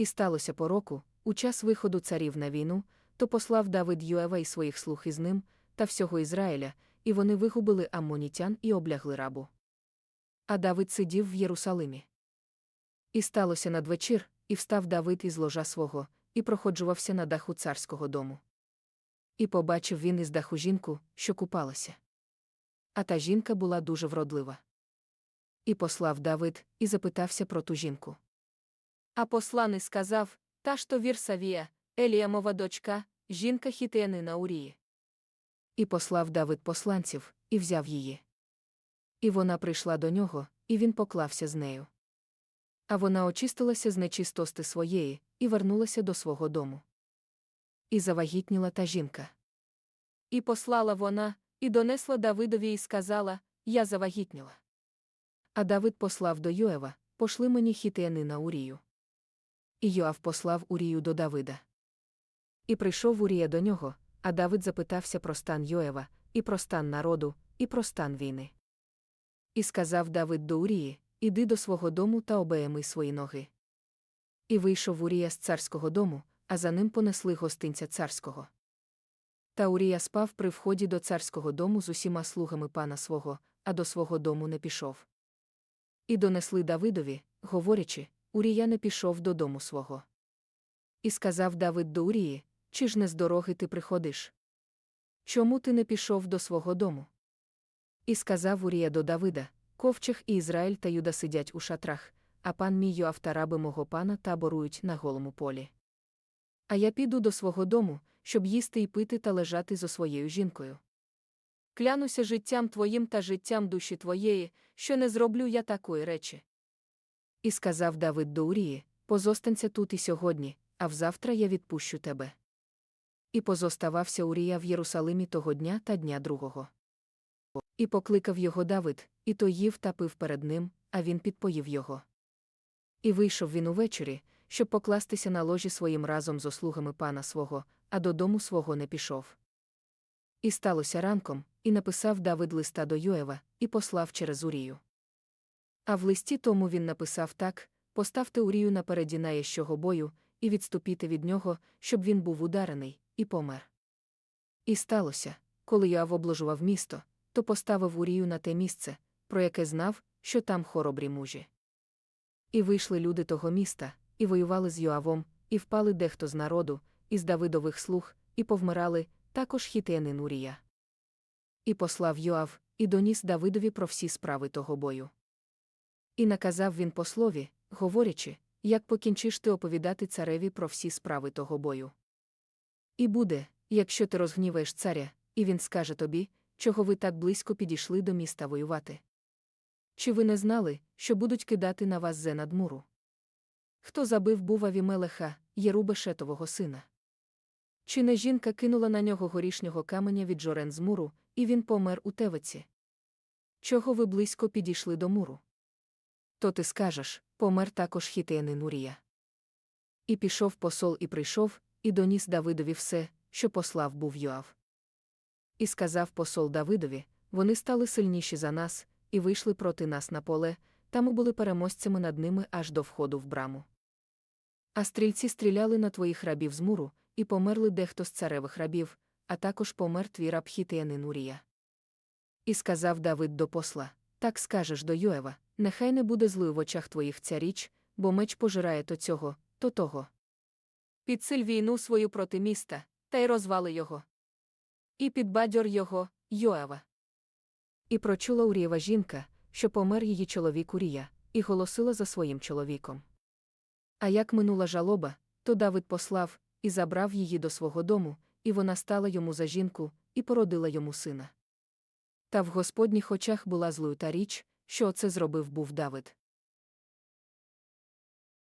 І сталося по року, у час виходу царів на війну, то послав Давид Юева і своїх слуг із ним, та всього Ізраїля, і вони вигубили аммонітян і облягли рабу. А Давид сидів в Єрусалимі. І сталося надвечір, і встав Давид із ложа свого, і проходжувався на даху царського дому. І побачив він із даху жінку, що купалася. А та жінка була дуже вродлива. І послав Давид, і запитався про ту жінку. А посланий сказав: Та то Вірсавія, Еліамова дочка, жінка хітеянина Урії. І послав Давид посланців, і взяв її. І вона прийшла до нього, і він поклався з нею. А вона очистилася з нечистости своєї, і вернулася до свого дому. І завагітніла та жінка. І послала вона, і донесла Давидові і сказала: Я завагітніла. А Давид послав до Йоева, пошли мені хітеянина Урію. І Йоав послав Урію до Давида. І прийшов Урія до нього, а Давид запитався про стан Йоева, і про стан народу, і про стан війни. І сказав Давид до Урії: Іди до свого дому та обеєми свої ноги. І вийшов Урія з царського дому, а за ним понесли гостинця царського. Та Урія спав при вході до царського дому з усіма слугами пана свого, а до свого дому не пішов. І донесли Давидові, говорячи, Урія не пішов додому свого. І сказав Давид до Урії, чи ж не з дороги ти приходиш? Чому ти не пішов до свого дому? І сказав Урія до Давида, Ковчег і Ізраїль та Юда сидять у шатрах, а пан мій Йоав та раби мого пана таборують на голому полі. А я піду до свого дому, щоб їсти і пити та лежати зо своєю жінкою. Клянуся життям твоїм та життям душі твоєї, що не зроблю я такої речі. І сказав Давид до Урії, позостанься тут і сьогодні, а взавтра я відпущу тебе. І позоставався Урія в Єрусалимі того дня та дня другого. І покликав його Давид, і той їв та пив перед ним, а він підпоїв його. І вийшов він увечері, щоб покластися на ложі своїм разом зо слугами пана свого, а додому свого не пішов. І сталося ранком, і написав Давид листа до Йоева, і послав через Урію. А в листі тому він написав так: поставте Урію напереді наєщого бою, і відступіте від нього, щоб він був ударений, і помер. І сталося, коли Йоав обложував місто, то поставив Урію на те місце, про яке знав, що там хоробрі мужі. І вийшли люди того міста, і воювали з Йоавом, і впали дехто з народу, із Давидових слуг, і повмирали, також хітеянин Урія. І послав Йоав, і доніс Давидові про всі справи того бою. І наказав він послові, говорячи, як покінчиш ти оповідати цареві про всі справи того бою. І буде, якщо ти розгніваєш царя, і він скаже тобі, чого ви так близько підійшли до міста воювати. Чи ви не знали, що будуть кидати на вас зе над муру? Хто забив був Авімелеха, Єрубешетового сина? Чи не жінка кинула на нього горішнього каменя від жорен з муру, і він помер у тевиці? Чого ви близько підійшли до муру? То ти скажеш помер також хітеянин Урія. І пішов посол і прийшов, і доніс Давидові все, що послав був Йоав. І сказав посол Давидові вони стали сильніші за нас, і вийшли проти нас на поле, та ми були переможцями над ними аж до входу в браму. А стрільці стріляли на твоїх рабів з муру, і померли дехто з царевих рабів, а також помер твій раб хітеянин Урія. І сказав Давид до посла так скажеш до Йоева, нехай не буде злою в очах твоїх ця річ, бо меч пожирає то цього, то того. Підсиль війну свою проти міста, та й розвали його. І підбадьор його, Йоева. І прочула Урієва жінка, що помер її чоловік Урія, і голосила за своїм чоловіком. А як минула жалоба, то Давид послав і забрав її до свого дому, і вона стала йому за жінку, і породила йому сина. Та в господніх очах була злою та річ, що оце зробив був Давид.